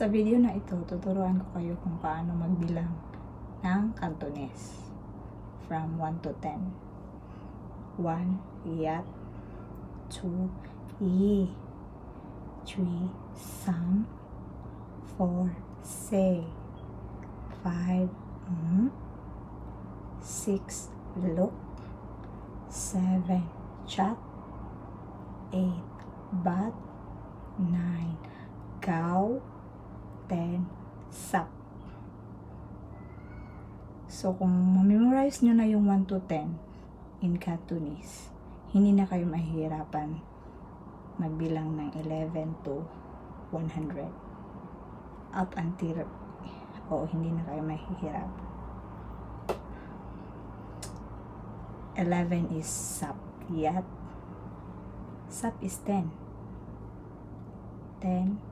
Sa video na ito, tuturuan ko kayo kung paano magbilang ng Cantonese from 1 to 10. 1, yat. 2, yi. 3, sam. 4, se. 5, mm. 6, look. 7, chat. 8, bat. 9, cow. 10, sap. So, kung memorize nyo na yung 1 to 10 in Cantonese, hindi na kayo mahihirapan magbilang ng 11 to 100. Up until, o hindi na kayo mahihirap. 11 is sap. Yat. Sap is 10. 10,